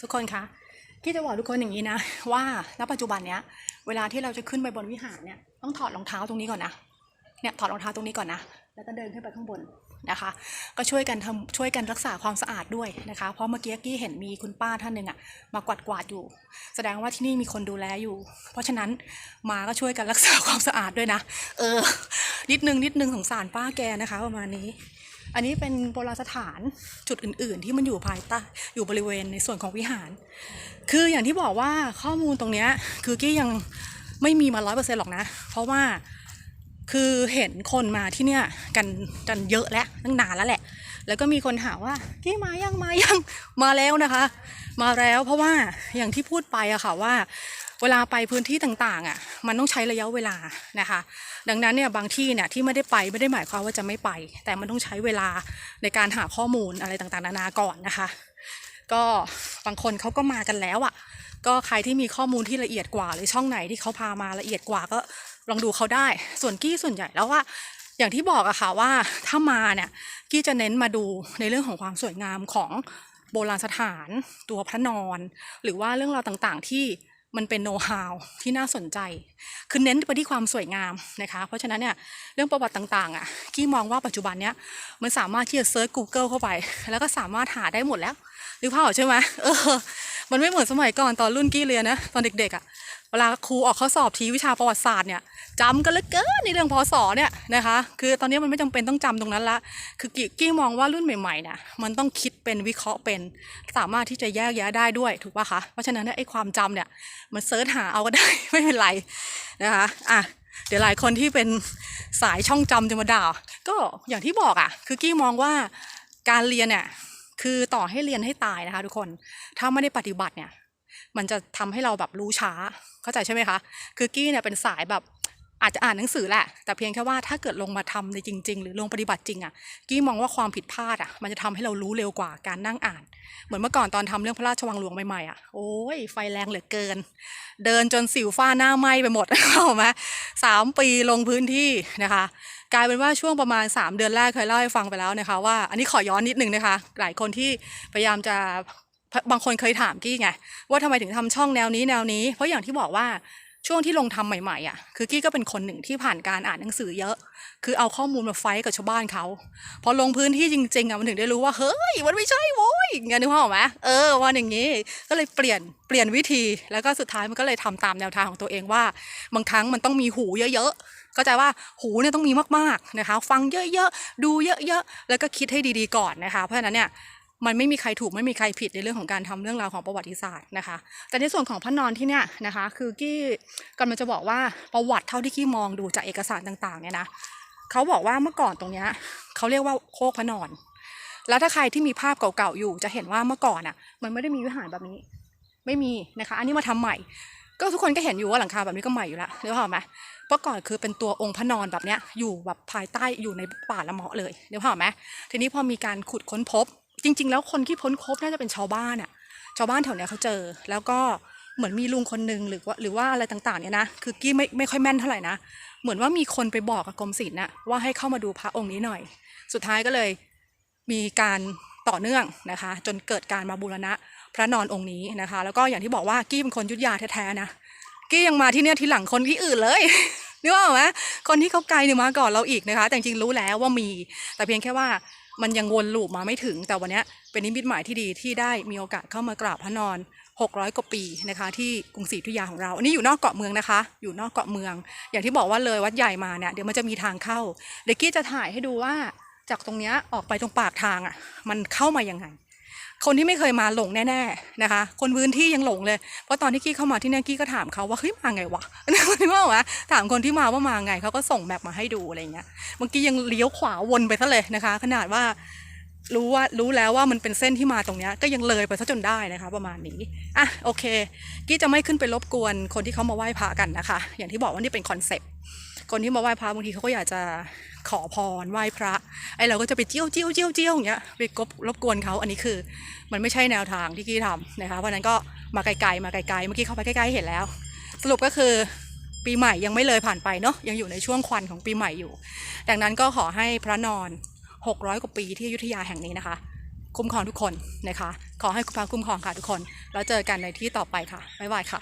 ทุกคนคะพี่จะบอกทุกคนอย่างนี้นะ ว่าณปัจจุบันเนี้ยเวลาที่เราจะขึ้นไปบนวิหารเนี่ยต้องถอดรองเท้าตรงนี้ก่อนนะเนี่ยถอดรองเท้าตรงนี้ก่อนนะแล้วก็เดินขึ้นไปข้างบนนะคะ ก็ช่วยกันทำช่วยกันรักษาความสะอาดด้วยนะคะ เพราะเมื่อกี้กี้เห็นมีคุณป้าท่านหนึ่งอะมากวาดกวาดๆอยู่ แสดงว่าที่นี่มีคนดูแลอยู่ เพราะฉะนั้นมาก็ช่วยกันรักษาความสะอาดด้วยนะ เออนิดนึงนิดนึงสงสารป้าแกนะคะประมาณนี้ อันนี้เป็นโบราณสถานจุดอื่น ๆ ที่มันอยู่ภายใต้อยู่บริเวณในส่วนของวิหาร คืออย่างที่บอกว่าข้อมูลตรงเนี้ยคือกี้ยังไม่มีมาร้อยเปอร์เซ็นต์หรอกนะ เพราะว่าคือเห็นคนมาที่เนี่ยกันกันเยอะแล้วตั้งนานแล้วแหละ แล้วก็มีคนถามว่ากี้มายังมายังมาแล้วนะคะ มาแล้วเพราะว่าอย่างที่พูดไปอะค่ะว่า เวลาไปพื้นที่ต่างๆอะมันต้องใช้ระยะเวลานะคะ ดังนั้นเนี่ยบางที่เนี่ยที่ไม่ได้ไปไม่ได้หมายความว่าจะไม่ไป แต่มันต้องใช้เวลาในการหาข้อมูลอะไรต่างๆ นานาก่อนนะคะ ก็บางคนเขาก็มากันแล้วอะ่ะก็ใครที่มีข้อมูลที่ละเอียดกว่า หรือช่องไหนที่เขาพามาละเอียดกว่าก็ลองดูเขาได้ ส่วนกี้ส่วนใหญ่แล้วว่าอย่างที่บอกอะค่ะว่าถ้ามาเนี่ยกี้จะเน้นมาดูในเรื่องของความสวยงามของโบราณสถาน ตัวพระนอน หรือว่าเรื่องราวต่างๆที่ มันเป็นโน้ตฮาวที่น่าสนใจ คือเน้นไปที่ความสวยงามนะคะ เพราะฉะนั้นเนี่ยเรื่องประวัติต่างๆอะกี้มองว่าปัจจุบันเนี้ยมันสามารถที่จะเซิร์ช Google เข้าไป แล้วก็สามารถหาได้หมดแล้ว หรือเปล่าพใช่ไหมเออ มันไม่เหมือนสมัยก่อนตอนรุ่นกี้เรียนนะตอนเด็กๆอะเวลาครูออกข้อสอบทีวิชาประวัติศาสตร์เนี่ยจำกันเหลือเกินในเรื่องพศเนี่ยนะคะ คือตอนนี้มันไม่จำเป็นต้องจำตรงนั้นละ คือกี้กี้มองว่ารุ่นใหม่ๆนี่ยมันต้องคิดเป็นวิเคราะห์เป็น สามารถที่จะแยกแยะได้ด้วยถูกป่ะคะเพราะฉะนั้นไอ้ความจำเนี่ยมันเซิร์ชหาเอาก็ได้ไม่เป็นไรนะคะอะเดี๋ยวหลายคนที่เป็นสายช่องจำจะมาด่าก็อย่างที่บอกอะ คือกี้มองว่าการเรียนเนี่ย คือต่อให้เรียนให้ตายนะคะ ทุกคน ถ้าไม่ได้ปฏิบัติเนี่ย มันจะทำให้เราแบบรู้ช้า เข้าใจใช่ไหมคะ คือกี้เนี่ยเป็นสายแบบ อาจจะอ่านหนังสือแหละ แต่เพียงแค่ว่าถ้าเกิดลงมาทำในจริง ๆ หรือลงปฏิบัติจริงอะ่ะกี้มองว่าความผิดพลาดอะ่ะ มันจะทำให้เรารู้เร็วกว่าการนั่งอ่าน เหมือนเมื่อก่อนตอนทำเรื่องพระราชวังหลวงใหม่ๆอะ่ะโอ้ยไฟแรงเหลือเกิน เดินจนสิวฝ้าหน้าไหม้ไปหมดเข้าไหมสามปีลงพื้นที่นะคะ กลายเป็นว่าช่วงประมาณ 3 เดือนแรกเคยเล่าให้ฟังไปแล้วนะคะ ว่าอันนี้ขอย้อนนิดนึงนะคะ หลายคนที่พยายามจะบางคนเคยถามกี้ไงว่าทำไมถึงทำช่องแนวนี้แนวนี้ เพราะอย่างที่บอกว่า ช่วงที่ลงทำใหม่ๆอะคือกี้ก็เป็นคนหนึ่งที่ผ่านการอ่านหนังสือเยอะ คือเอาข้อมูลมาไฟกับชาวบ้านเขาพอลงพื้นที่จริงๆอะมันถึงได้รู้ว่าเฮ้ยมันไม่ใช่โว้ยอย่างนี้นึกภาพออกไหมเออวันอย่างนี้ก็เลยเปลี่ยนเปลี่ยนวิธีแล้วก็สุดท้ายมันก็เลยทำตามแนวทางของตัวเองว่า บางครั้งมันต้องมีหูเยอะๆเข้าใจว่าหูเนี่ยต้องมีมากๆนะคะ ฟังเยอะๆดูเยอะๆแล้วก็คิดให้ดีๆก่อนนะคะ เพราะฉะนั้นเนี่ย มันไม่มีใครถูกไม่มีใครผิดในเรื่องของการทำเรื่องราวของประวัติศาสตร์นะคะ แต่ในส่วนของพระนอนที่เนี่ยนะคะ คือกี้กำลังจะบอกว่าประวัติเท่าที่กี้มองดูจากเอกสารต่างๆเนี่ยนะเขาบอกว่าเมื่อก่อนตรงเนี้ยเขาเรียกว่าโคกพระนอน แล้วถ้าใครที่มีภาพเก่าๆอยู่ จะเห็นว่าเมื่อก่อนอะ มันไม่ได้มีวิหารแบบนี้ ไม่มีนะคะ อันนี้มาทำใหม่ ก็ทุกคนก็เห็นอยู่ว่าหลังคาแบบนี้ก็ใหม่อยู่แล้วนึกภาพไหมเมื่อก่อนคือเป็นตัวองค์พระนอนแบบเนี้ยอยู่แบบภายใต้อยู่ในป่าละเมาะเลยนึกภาพออกไหมทีนี้พอมีการขุดค้นพบ จริง ๆ แล้วคนที่พ้นพบน่าจะเป็นชาวบ้านอะชาวบ้านแถวเนี้ยเขาเจอ แล้วก็เหมือนมีลุงคนหนึ่งหรือว่าหรือว่าอะไรต่างๆเนี่ยนะคือกี้ไม่ไม่ค่อยแม่นเท่าไหร่นะเหมือนว่ามีคนไปบอกกับกรมศิลป์น่ะว่าให้เข้ามาดูพระองค์นี้หน่อย สุดท้ายก็เลยมีการต่อเนื่องนะคะ จนเกิดการมาบูรณะพระนอนองค์นี้นะคะ แล้วก็อย่างที่บอกว่ากี้เป็นคนยุทธยาแท้ๆนะกี้ยังมาที่เนี่ยทีหลังคนที่อื่นเลยนึกออกไหมคนที่เขาไกลเนี่ยมาก่อนเราอีกนะคะ แต่จริงๆรู้แล้วว่ามี แต่เพียงแค่ว่า มันยังวนลูปมาไม่ถึง แต่วันนี้เป็นนิมิตหมายที่ดีที่ได้มีโอกาสเข้ามากราบพระนอน 600 กว่าปีนะคะ ที่กรุงศรีอยุธยาของเรา อันนี้อยู่นอกเกาะเมืองนะคะ อยู่นอกเกาะเมือง อย่างที่บอกว่าเลยวัดใหญ่มาเนี่ยเดี๋ยวมันจะมีทางเข้าเด็กกี้จะถ่ายให้ดูว่าจากตรงเนี้ยออกไปตรงปากทางอะมันเข้ามายังไง คนที่ไม่เคยมาหลงแน่ๆนะคะ คนพื้นที่ยังหลงเลย เพราะตอนที่กี้เข้ามาที่นี่กี้ก็ถามเขาว่าเฮ้ยมาไงวะนึกว่าว่าถามคนที่มาว่ามาไงเขาก็ส่งแมปมาให้ดูอะไรเงี้ยเมื่อกี้ยังเลี้ยวขวาวนไปซะเลยนะคะ ขนาดว่ารู้ว่ารู้แล้วว่ามันเป็นเส้นที่มาตรงนี้ก็ยังเลยไปซะจนได้นะคะ ประมาณนี้อะโอเค กี้จะไม่ขึ้นไปรบกวนคนที่เขามาไหว้พระกันนะคะ อย่างที่บอกว่านี่เป็นคอนเซปต คนที่มาไหว้พระบางทีเขาก็อยากจะขอพรไหว้พระไอเราก็จะไปเจี้ยวเจี้ยวเจี้ยวเจี้ยวอย่างเงี้ยไปกบรบกวนเขาอันนี้คือ มันไม่ใช่แนวทางที่กี้ทำนะคะเพราะฉะนั้นก็มาไกลๆมาไกลๆเมื่อกี้เข้าไปใกล้ๆเห็นแล้ว สรุปก็คือปีใหม่ยังไม่เลยผ่านไปเนาะยังอยู่ในช่วงควันของปีใหม่อยู่ ดังนั้นก็ขอให้พระนอน 600 กว่าปีที่อยุธยาแห่งนี้นะคะ คุ้มครองทุกคนนะคะ ขอให้คุณพระคุ้มครองค่ะทุกคน แล้วเจอกันในที่ต่อไปค่ะบ๊ายบายค่ะ